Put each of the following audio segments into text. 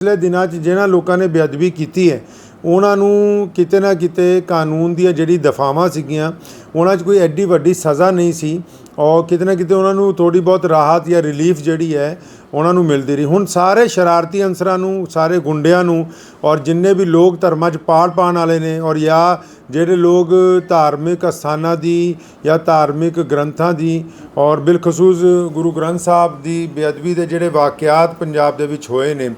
ਪਿਛਲੇ ਦਿਨਾਂ 'ਚ ਜਿਹਨਾਂ ਲੋਕਾਂ ਨੇ ਬੇਅਦਬੀ ਕੀਤੀ ਹੈ, ਉਹਨਾਂ ਨੂੰ ਕਿਤੇ ਨਾ ਕਿਤੇ ਕਾਨੂੰਨ ਦੀਆਂ ਜਿਹੜੀ ਦਫਾਵਾਂ ਸੀਗੀਆਂ, ਉਹਨਾਂ 'ਚ ਕੋਈ ਐਡੀ ਵੱਡੀ ਸਜ਼ਾ ਨਹੀਂ ਸੀ ਔਰ ਕਿਤੇ ਨਾ ਕਿਤੇ ਉਹਨਾਂ ਨੂੰ ਥੋੜੀ ਬਹੁਤ ਰਾਹਤ ਜਾਂ ਰਿਲੀਫ ਜਿਹੜੀ ਹੈ, ਉਹਨਾਂ ਨੂੰ ਮਿਲਦੀ ਰਹੀ। ਹੁਣ ਸਾਰੇ ਸ਼ਰਾਰਤੀ ਅਨਸਰਾਂ ਨੂੰ, ਸਾਰੇ ਗੁੰਡਿਆਂ ਨੂੰ ਔਰ ਜਿੰਨੇ ਵੀ ਲੋਕ ਧਰਮਾਂ 'ਚ ਪਾੜ ਪਾਉਣ ਵਾਲੇ ਨੇ ਔਰ ਜਾਂ ਜਿਹੜੇ ਲੋਕ ਧਾਰਮਿਕ ਅਸਥਾਨਾਂ ਦੀ ਜਾਂ ਧਾਰਮਿਕ ਗ੍ਰੰਥਾਂ ਦੀ ਔਰ ਬਿਲਖਸੂਸ ਗੁਰੂ ਗ੍ਰੰਥ ਸਾਹਿਬ ਦੀ ਬੇਅਦਬੀ ਦੇ ਜਿਹੜੇ ਵਾਕਿਆਤ ਪੰਜਾਬ ਦੇ ਵਿੱਚ ਹੋਏ ਨੇ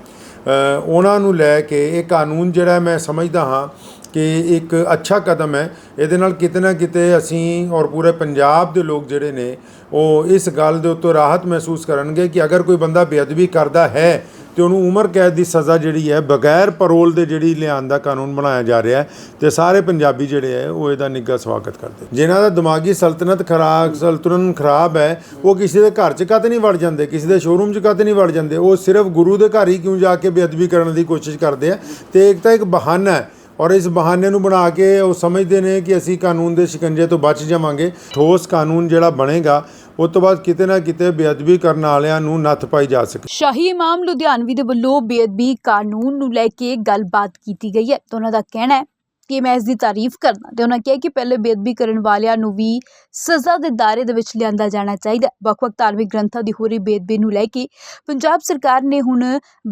ਉਹਨਾਂ ਨੂੰ ਲੈ ਕੇ ਇਹ ਕਾਨੂੰਨ ਜਿਹੜਾ ਮੈਂ ਸਮਝਦਾ ਹਾਂ ਕਿ ਇੱਕ ਅੱਛਾ ਕਦਮ ਹੈ। ਇਹਦੇ ਨਾਲ ਕਿਤੇ ਨਾ ਕਿਤੇ ਅਸੀਂ ਔਰ ਪੂਰੇ ਪੰਜਾਬ ਦੇ ਲੋਕ ਜਿਹੜੇ ਨੇ, ਉਹ ਇਸ ਗੱਲ ਦੇ ਉੱਤੇ ਰਾਹਤ ਮਹਿਸੂਸ ਕਰਨਗੇ ਕਿ ਅਗਰ ਕੋਈ ਬੰਦਾ ਬੇਅਦਬੀ ਕਰਦਾ ਹੈ ਤੇ ਉਹਨੂੰ ਉਮਰ ਕੈਦ ਦੀ ਸਜ਼ਾ ਜਿਹੜੀ ਹੈ, ਬਗੈਰ ਪਰੋਲ ਦੇ ਜਿਹੜੀ ਲਿਆਉਣ ਦਾ ਕਾਨੂੰਨ ਬਣਾਇਆ ਜਾ ਰਿਹਾ ਹੈ, ਤੇ ਸਾਰੇ ਪੰਜਾਬੀ ਜਿਹੜੇ ਹੈ, ਉਹ ਇਹਦਾ ਨਿੱਘਾ ਸਵਾਗਤ ਕਰਦੇ ਜਿਨ੍ਹਾਂ ਦਾ ਦਿਮਾਗੀ ਸਲਤਨਤ ਖਰਾਬ ਸਲਤਨਤ ਖਰਾਬ ਹੈ, ਉਹ ਕਿਸੇ ਦੇ ਘਰ 'ਚ ਕਦ ਨਹੀਂ ਵੜ ਜਾਂਦੇ, ਕਿਸੇ ਦੇ ਸ਼ੋਰੂਮ 'ਚ ਕਦ ਨਹੀਂ ਵੜ ਜਾਂਦੇ। ਉਹ ਸਿਰਫ ਗੁਰੂ ਦੇ ਘਰ ਹੀ ਕਿਉਂ ਜਾ ਕੇ ਬੇਅਦਬੀ ਕਰਨ ਦੀ ਕੋਸ਼ਿਸ਼ ਕਰਦੇ ਆ? ਤੇ ਇੱਕ ਤਾਂ ਇੱਕ ਬਹਾਨਾ ਹੈ, ਔਰ ਇਸ ਬਹਾਨੇ ਨੂੰ ਬਣਾ ਕੇ ਉਹ ਸਮਝਦੇ ਨੇ ਕਿ ਅਸੀਂ ਕਾਨੂੰਨ ਦੇ ਸ਼ਿਕੰਜੇ ਤੋਂ ਬਚ ਜਾਵਾਂਗੇ। ਠੋਸ ਕਾਨੂੰਨ ਜਿਹੜਾ ਬਣੇਗਾ ਉਸ ਤੋਂ ਬਾਅਦ ਕਿਤੇ ਨਾ ਕਿਤੇ ਬੇਅਦਬੀ ਕਰਨ ਵਾਲਿਆਂ ਨੂੰ ਨੱਥ ਪਾਈ ਜਾ ਸਕੇ। ਸ਼ਾਹੀ ਇਮਾਮ ਲੁਧਿਆਣਵੀ ਦੇ ਵੱਲੋਂ ਬੇਅਦਬੀ ਕਾਨੂੰਨ ਨੂੰ ਲੈ ਕੇ ਗੱਲਬਾਤ ਕੀਤੀ ਗਈ ਹੈ। ਤੇ ਉਹਨਾਂ ਦਾ ਕਹਿਣਾ ਹੈ ਕਿ ਮੈਂ ਇਸ ਦੀ ਤਾਰੀਫ ਕਰਦਾ ਤੇ ਉਹਨਾਂ ਕਿਹਾ ਕਿ ਪਹਿਲੇ ਬੇਅਦਬੀ ਕਰਨ ਵਾਲਿਆਂ ਨੂੰ ਵੀ ਸਜ਼ਾ ਦੇ ਦਾਇਰੇ ਦੇ ਵਿੱਚ ਲਿਆਂਦਾ ਜਾਣਾ ਚਾਹੀਦਾ ਵੱਖ-ਵੱਖ ਧਾਰਮਿਕ ਗ੍ਰੰਥਾਂ ਦੀ ਹੋ ਰਹੀ ਬੇਅਦਬੀ ਨੂੰ ਲੈ ਕੇ ਪੰਜਾਬ ਸਰਕਾਰ ਨੇ ਹੁਣ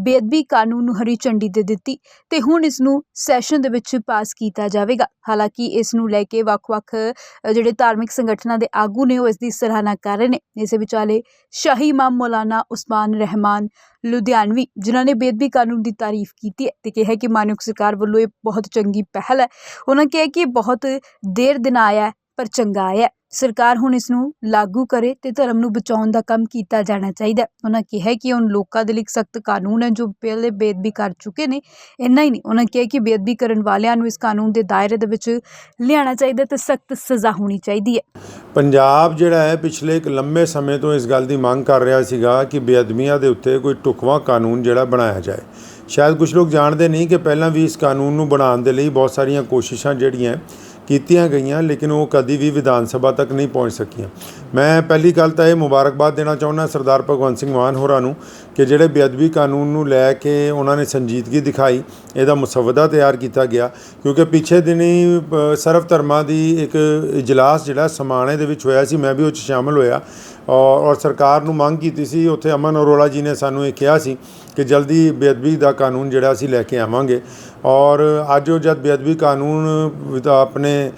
ਬੇਅਦਬੀ ਕਾਨੂੰਨ ਨੂੰ ਹਰੀ ਝੰਡੀ ਦੇ ਦਿੱਤੀ ਤੇ ਹੁਣ ਇਸ ਨੂੰ ਸੈਸ਼ਨ ਦੇ ਵਿੱਚ ਪਾਸ ਕੀਤਾ ਜਾਵੇਗਾ। ਹਾਲਾਂਕਿ ਇਸ ਨੂੰ ਲੈ ਕੇ ਵੱਖ-ਵੱਖ ਜਿਹੜੇ ਧਾਰਮਿਕ ਸੰਗਠਨਾਂ ਦੇ ਆਗੂ ਨੇ ਉਹ ਇਸ ਦੀ ਸਰਾਹਨਾ ਕਰ ਰਹੇ ਨੇ। ਇਸੇ ਵਿਚਾਲੇ ਸ਼ਾਹੀ ਇਮਾਮ ਮੌਲਾਨਾ ਉਸਮਾਨ ਰਹਿਮਾਨ ਲੁਧਿਆਣਵੀ, ਜਿਨ੍ਹਾਂ ਨੇ ਬੇਅਦਬੀ ਕਾਨੂੰਨ ਦੀ ਤਾਰੀਫ ਕੀਤੀ ਹੈ ਤੇ ਕਿਹਾ ਕਿ ਮਾਨਯੋਗ ਸਰਕਾਰ ਵੱਲੋਂ ਇਹ ਬਹੁਤ ਚੰਗੀ ਪਹਿਲ ਹੈ। ਉਹਨਾਂ ਕਿਹਾ ਕਿ ਇਹ ਬਹੁਤ ਦੇਰ ਦਿਨ ਆਇਆ ਪਰ ਚੰਗਾ ਹੈ। ਸਰਕਾਰ ਹੁਣ ਇਸ ਨੂੰ ਲਾਗੂ ਕਰੇ ਤੇ ਧਰਮ ਨੂੰ ਬਚਾਉਣ ਦਾ ਕੰਮ ਕੀਤਾ ਜਾਣਾ ਚਾਹੀਦਾ। ਉਹਨਾਂ ਕਿਹਾ ਕਿ ਹੁਣ ਲੋਕਾਂ ਦੇ ਲਈ ਸਖਤ ਕਾਨੂੰਨ ਹੈ, ਜੋ ਪਹਿਲੇ ਬੇਅਦਬੀ ਕਰ ਚੁੱਕੇ ਨੇ। ਇੰਨਾ ਹੀ ਨਹੀਂ ਉਹਨਾਂ ਕਿਹਾ ਕਿ ਬੇਅਦਬੀ ਕਰਨ ਵਾਲਿਆਂ ਨੂੰ ਇਸ ਕਾਨੂੰਨ ਦੇ ਦਾਇਰੇ ਦੇ ਵਿੱਚ ਲਿਆਉਣਾ ਚਾਹੀਦਾ ਤੇ ਸਖਤ ਸਜ਼ਾ ਹੋਣੀ ਚਾਹੀਦੀ ਹੈ। ਪੰਜਾਬ ਜਿਹੜਾ ਹੈ, ਪਿਛਲੇ ਇੱਕ ਲੰਮੇ ਸਮੇਂ ਤੋਂ ਇਸ ਗੱਲ ਦੀ ਮੰਗ ਕਰ ਰਿਹਾ ਸੀਗਾ ਕਿ ਬੇਅਦਬੀਆਂ ਦੇ ਉੱਤੇ ਕੋਈ ਢੁਕਵਾਂ ਕਾਨੂੰਨ ਜਿਹੜਾ ਬਣਾਇਆ ਜਾਏ। ਸ਼ਾਇਦ ਕੁਝ ਲੋਕ ਜਾਣਦੇ ਨਹੀਂ ਕਿ ਪਹਿਲਾਂ ਵੀ ਇਸ ਕਾਨੂੰਨ ਨੂੰ ਬਣਾਉਣ ਦੇ ਲਈ ਬਹੁਤ ਸਾਰੀਆਂ ਕੋਸ਼ਿਸ਼ਾਂ ਜਿਹੜੀਆਂ ਕੀਤੀਆਂ ਗਈਆਂ ਲੇਕਿਨ ਉਹ ਕਦੀ ਵੀ ਵਿਧਾਨ ਸਭਾ ਤੱਕ ਨਹੀਂ ਪਹੁੰਚ ਸਕੀਆਂ। ਮੈਂ ਪਹਿਲੀ ਗੱਲ ਤਾਂ ਇਹ ਮੁਬਾਰਕਬਾਦ ਦੇਣਾ ਚਾਹੁੰਦਾ ਸਰਦਾਰ ਭਗਵੰਤ ਸਿੰਘ ਮਾਨ ਹੋਰਾਂ ਨੂੰ ਕਿ ਜਿਹੜੇ ਬੇਅਦਬੀ ਕਾਨੂੰਨ ਨੂੰ ਲੈ ਕੇ ਉਹਨਾਂ ਨੇ ਸੰਜੀਦਗੀ ਦਿਖਾਈ, ਇਹਦਾ ਮਸਵਦਾ ਤਿਆਰ ਕੀਤਾ ਗਿਆ। ਕਿਉਂਕਿ ਪਿਛੇ ਦਿਨੀ ਸਰਵ ਧਰਮਾਂ ਦੀ ਇੱਕ ਇਜਲਾਸ ਜਿਹੜਾ ਸਮਾਣੇ ਦੇ ਵਿੱਚ ਹੋਇਆ ਸੀ, ਮੈਂ ਵੀ ਉਹ 'ਚ ਸ਼ਾਮਲ ਹੋਇਆ। ਔਰ ਔਰ ਸਰਕਾਰ ਨੂੰ ਮੰਗ ਕੀਤੀ ਸੀ, ਉੱਥੇ ਅਮਨ ਅਰੋੜਾ ਜੀ ਨੇ ਸਾਨੂੰ ਇਹ ਕਿਹਾ ਸੀ ਕਿ ਜਲਦੀ ਬੇਅਦਬੀ ਦਾ ਕਾਨੂੰਨ ਜਿਹੜਾ ਅਸੀਂ ਲੈ ਕੇ ਆਵਾਂਗੇ। ਔਰ ਅੱਜ ਉਹ ਜਦ ਬੇਅਦਬੀ ਕਾਨੂੰਨ ਵਿਧ- ਆਪਣੇ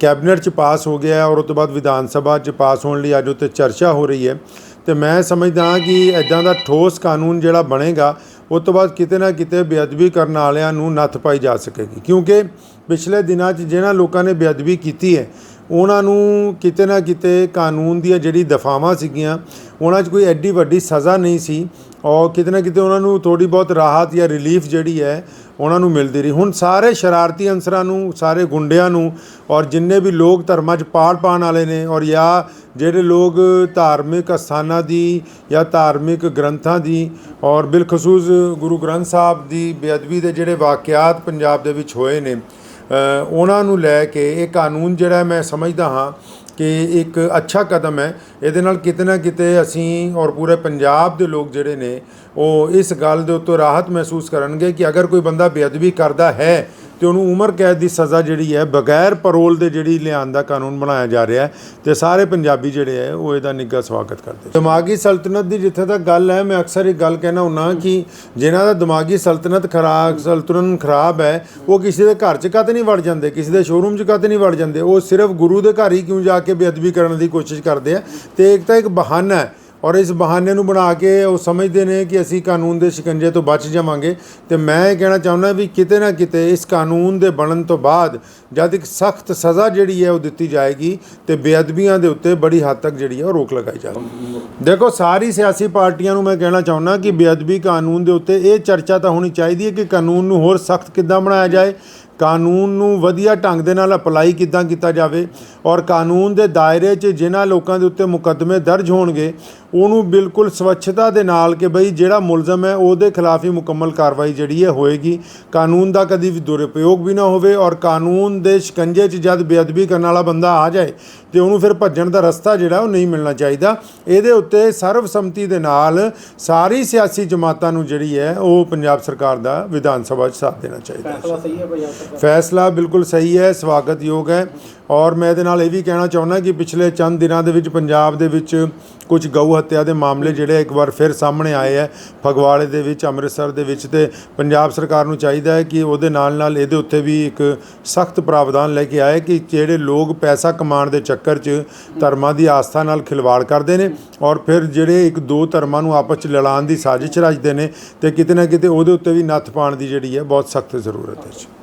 ਕੈਬਨਿਟ 'ਚ ਪਾਸ ਹੋ ਗਿਆ ਔਰ ਉਸ ਤੋਂ ਬਾਅਦ ਵਿਧਾਨ ਸਭਾ 'ਚ ਪਾਸ ਹੋਣ ਲਈ ਅੱਜ ਉੱਤੇ ਚਰਚਾ ਹੋ ਰਹੀ ਹੈ। ਤੇ ਮੈਂ ਸਮਝਦਾ ਹਾਂ ਕਿ ਇਦਾਂ ਦਾ ਠੋਸ ਕਾਨੂੰਨ ਜਿਹੜਾ ਬਣੇਗਾ, ਉਸ ਤੋਂ ਬਾਅਦ ਕਿਤੇ ਨਾ ਕਿਤੇ ਬੇਅਦਬੀ ਕਰਨ ਵਾਲਿਆਂ ਨੂੰ ਨੱਥ ਪਾਈ ਜਾ ਸਕੇਗੀ। ਕਿਉਂਕਿ ਪਿਛਲੇ ਦਿਨਾਂ 'ਚ ਜਿਹਨਾਂ ਲੋਕਾਂ ਨੇ ਬੇਅਦਬੀ ਕੀਤੀ ਹੈ, ਉਹਨਾਂ ਨੂੰ ਕਿਤੇ ਨਾ ਕਿਤੇ ਕਾਨੂੰਨ ਦੀਆਂ ਜਿਹੜੀ ਦਫਾਵਾਂ ਸੀਗੀਆਂ, ਉਹਨਾਂ 'ਚ ਕੋਈ ਐਡੀ ਵੱਡੀ ਸਜ਼ਾ ਨਹੀਂ ਸੀ ਔਰ ਕਿਤੇ ਨਾ ਕਿਤੇ ਉਹਨਾਂ ਨੂੰ ਥੋੜੀ ਬਹੁਤ ਰਾਹਤ ਜਾਂ ਰਿਲੀਫ ਜਿਹੜੀ ਹੈ ਉਹਨਾਂ ਨੂੰ ਮਿਲਦੀ ਰਹੀ। ਹੁਣ ਸਾਰੇ ਸ਼ਰਾਰਤੀ ਅਨਸਰਾਂ ਨੂੰ, ਸਾਰੇ ਗੁੰਡਿਆਂ ਨੂੰ ਔਰ ਜਿੰਨੇ ਵੀ ਲੋਕ ਧਰਮਾਂ 'ਚ ਪਾੜ ਪਾਉਣ ਵਾਲੇ ਨੇ ਔਰ ਜਾਂ ਜਿਹੜੇ ਲੋਕ ਧਾਰਮਿਕ ਅਸਥਾਨਾਂ ਦੀ ਜਾਂ ਧਾਰਮਿਕ ਗ੍ਰੰਥਾਂ ਦੀ ਔਰ ਬਿਲਖਸੂਸ ਗੁਰੂ ਗ੍ਰੰਥ ਸਾਹਿਬ ਦੀ ਬੇਅਦਬੀ ਦੇ ਜਿਹੜੇ ਵਾਕਿਆਤ ਪੰਜਾਬ ਦੇ ਵਿੱਚ ਹੋਏ ਨੇ ਉਹਨਾਂ ਨੂੰ ਲੈ ਕੇ ਇਹ ਕਾਨੂੰਨ ਜਿਹੜਾ ਮੈਂ ਸਮਝਦਾ ਹਾਂ ਕਿ ਇੱਕ ਅੱਛਾ ਕਦਮ ਹੈ। ਇਹਦੇ ਨਾਲ ਕਿਤੇ ਨਾ ਕਿਤੇ ਅਸੀਂ ਔਰ ਪੂਰੇ ਪੰਜਾਬ ਦੇ ਲੋਕ ਜਿਹੜੇ ਨੇ, ਉਹ ਇਸ ਗੱਲ ਦੇ ਉੱਤੇ ਰਾਹਤ ਮਹਿਸੂਸ ਕਰਨਗੇ ਕਿ ਅਗਰ ਕੋਈ ਬੰਦਾ ਬੇਅਦਬੀ ਕਰਦਾ ਹੈ ਤੇ ਉਹਨੂੰ ਉਮਰ ਕੈਦ ਦੀ ਸਜ਼ਾ ਜਿਹੜੀ ਹੈ, ਬਗੈਰ ਪੈਰੋਲ ਦੇ ਜਿਹੜੀ ਲਿਆਉਣ ਦਾ ਕਾਨੂੰਨ ਬਣਾਇਆ ਜਾ ਰਿਹਾ ਹੈ ਤੇ ਸਾਰੇ ਪੰਜਾਬੀ ਜਿਹੜੇ ਹੈ, ਉਹ ਇਹਦਾ ਨਿੱਘਾ ਸਵਾਗਤ ਕਰਦੇ ਦਿਮਾਗੀ ਸਲਤਨਤ ਦੀ ਜਿੱਥੇ ਤੱਕ ਗੱਲ ਹੈ, ਮੈਂ ਅਕਸਰ ਇੱਕ ਗੱਲ ਕਹਿਣਾ ਹੁੰਨਾ ਕਿ ਜਿਨ੍ਹਾਂ ਦਾ ਦਿਮਾਗੀ ਸਲਤਨਤ ਖਰਾਬ ਸਲਤਨਤ ਖਰਾਬ ਹੈ, ਉਹ ਕਿਸੇ ਦੇ ਘਰ 'ਚ ਕਦੇ ਨਹੀਂ ਵੜ ਜਾਂਦੇ, ਕਿਸੇ ਦੇ ਸ਼ੋਰੂਮ 'ਚ ਕਦੇ ਨਹੀਂ ਵੜ ਜਾਂਦੇ, ਉਹ ਸਿਰਫ ਗੁਰੂ ਦੇ ਘਰ ਹੀ ਕਿਉਂ ਜਾ ਕੇ ਬੇਅਦਬੀ ਕਰਨ ਦੀ ਕੋਸ਼ਿਸ਼ ਕਰਦੇ ਆ? ਤੇ ਇੱਕ ਤਾਂ ਇੱਕ ਬਹਾਨਾ ਹੈ ਔਰ ਇਸ ਬਹਾਨੇ ਨੂੰ ਬਣਾ ਕੇ ਉਹ ਸਮਝਦੇ ਨੇ ਕਿ ਅਸੀਂ ਕਾਨੂੰਨ ਦੇ ਸ਼ਿਕੰਜੇ ਤੋਂ ਬਚ ਜਾਵਾਂਗੇ। ਤੇ ਮੈਂ ਇਹ ਕਹਿਣਾ ਚਾਹੁੰਦਾ ਵੀ ਕਿਤੇ ਨਾ ਕਿਤੇ ਇਸ ਕਾਨੂੰਨ ਦੇ ਬਣਨ ਤੋਂ ਬਾਅਦ ਜਦ ਇੱਕ ਸਖਤ ਸਜ਼ਾ ਜਿਹੜੀ ਹੈ ਉਹ ਦਿੱਤੀ ਜਾਏਗੀ ਤੇ ਬੇਅਦਬੀਆਂ ਦੇ ਉੱਤੇ ਬੜੀ ਹੱਦ ਤੱਕ ਜਿਹੜੀ ਹੈ ਉਹ ਰੋਕ ਲਗਾਈ ਜਾਏਗੀ ਦੇਖੋ, ਸਾਰੀ ਸਿਆਸੀ ਪਾਰਟੀਆਂ ਨੂੰ ਮੈਂ ਕਹਿਣਾ ਚਾਹੁੰਦਾ ਕਿ ਬੇਅਦਬੀ ਕਾਨੂੰਨ ਦੇ ਉੱਤੇ ਇਹ ਚਰਚਾ ਤਾਂ ਹੋਣੀ ਚਾਹੀਦੀ ਹੈ ਕਿ ਕਾਨੂੰਨ ਨੂੰ ਹੋਰ ਸਖਤ ਕਿੱਦਾਂ ਬਣਾਇਆ ਜਾਏ। ਕਾਨੂੰਨ ਨੂੰ ਵਧੀਆ ਢੰਗ ਦੇ ਨਾਲ ਅਪਲਾਈ ਕਿੱਦਾਂ ਕੀਤਾ ਜਾਵੇ ਔਰ ਕਾਨੂੰਨ ਦੇ ਦਾਇਰੇ 'ਚ ਜਿਨ੍ਹਾਂ ਲੋਕਾਂ ਦੇ ਉੱਤੇ ਮੁਕੱਦਮੇ ਦਰਜ ਹੋਣਗੇ, ਉਹਨੂੰ ਬਿਲਕੁਲ ਸਵੱਛਤਾ ਦੇ ਨਾਲ ਕਿ ਬਈ ਜਿਹੜਾ ਮੁਲਜ਼ਮ ਹੈ, ਉਹਦੇ ਖਿਲਾਫ ਹੀ ਮੁਕੰਮਲ ਕਾਰਵਾਈ ਜਿਹੜੀ ਹੈ ਹੋਏਗੀ। ਕਾਨੂੰਨ ਦਾ ਕਦੀ ਵੀ ਦੁਰਉਪਯੋਗ ਵੀ ਨਾ ਹੋਵੇ ਔਰ ਕਾਨੂੰਨ ਦੇ ਸ਼ਿਕੰਜੇ 'ਚ ਜਦ ਬੇਅਦਬੀ ਕਰਨ ਵਾਲਾ ਬੰਦਾ ਆ ਜਾਏ ਤੇ ਉਹਨੂੰ ਫਿਰ ਭੱਜਣ ਦਾ ਰਸਤਾ ਜਿਹੜਾ ਉਹ ਨਹੀਂ ਮਿਲਣਾ ਚਾਹੀਦਾ। ਇਹਦੇ ਉੱਤੇ ਸਰਵਸੰਮਤੀ ਦੇ ਨਾਲ ਸਾਰੀ ਸਿਆਸੀ ਜਮਾਤਾਂ ਨੂੰ ਜਿਹੜੀ ਹੈ ਉਹ ਪੰਜਾਬ ਸਰਕਾਰ ਦਾ ਵਿਧਾਨ ਸਭਾ 'ਚ ਸਾਥ ਦੇਣਾ ਚਾਹੀਦਾ। ਹੈ ਫੈਸਲਾ ਸਹੀ ਹੈ ਪੰਜਾਬ ਸਰਕਾਰ ਫੈਸਲਾ ਬਿਲਕੁਲ ਸਹੀ ਹੈ ਸਵਾਗਤਯੋਗ ਹੈ। ਔਰ ਮੈਂ ਇਹਦੇ ਨਾਲ ਇਹ ਵੀ ਕਹਿਣਾ ਚਾਹੁੰਦਾ ਕਿ ਪਿਛਲੇ ਚੰਦ ਦਿਨਾਂ ਦੇ ਵਿੱਚ ਪੰਜਾਬ ਦੇ ਵਿੱਚ ਕੁਝ ਗਊ ਹੱਤਿਆ ਦੇ ਮਾਮਲੇ ਜਿਹੜੇ ਇੱਕ ਵਾਰ ਫਿਰ ਸਾਹਮਣੇ ਆਏ ਹੈ। ਫਗਵਾੜੇ ਦੇ ਵਿੱਚ ਅੰਮ੍ਰਿਤਸਰ ਦੇ ਵਿੱਚ ਤੇ ਪੰਜਾਬ ਸਰਕਾਰ ਨੂੰ ਚਾਹੀਦਾ ਹੈ ਕਿ ਉਹਦੇ ਨਾਲ ਨਾਲ ਇਹਦੇ ਉੱਤੇ ਵੀ ਇੱਕ ਸਖਤ ਪ੍ਰਾਵਧਾਨ ਲੈ ਕੇ ਆਏ ਕਿ ਜਿਹੜੇ ਲੋਕ ਪੈਸਾ ਕਮਾਉਣ ਦੇ ਚੱਕਰ ਚੱਕਰ 'ਚ ਧਰਮਾਂ ਦੀ ਆਸਥਾ ਨਾਲ ਖਿਲਵਾੜ ਕਰਦੇ ਨੇ ਔਰ ਫਿਰ ਜਿਹੜੇ ਇੱਕ ਦੋ ਧਰਮਾਂ ਨੂੰ ਆਪਸ 'ਚ ਲੜਾਉਣ ਦੀ ਸਾਜ਼ਿਸ਼ ਰਚਦੇ ਨੇ ਤੇ ਕਿਤੇ ਨਾ ਕਿਤੇ ਉਹਦੇ ਉੱਤੇ ਵੀ ਨੱਥ ਪਾਉਣ ਦੀ ਜਿਹੜੀ ਹੈ ਬਹੁਤ ਸਖਤ ਜ਼ਰੂਰਤ ਹੈ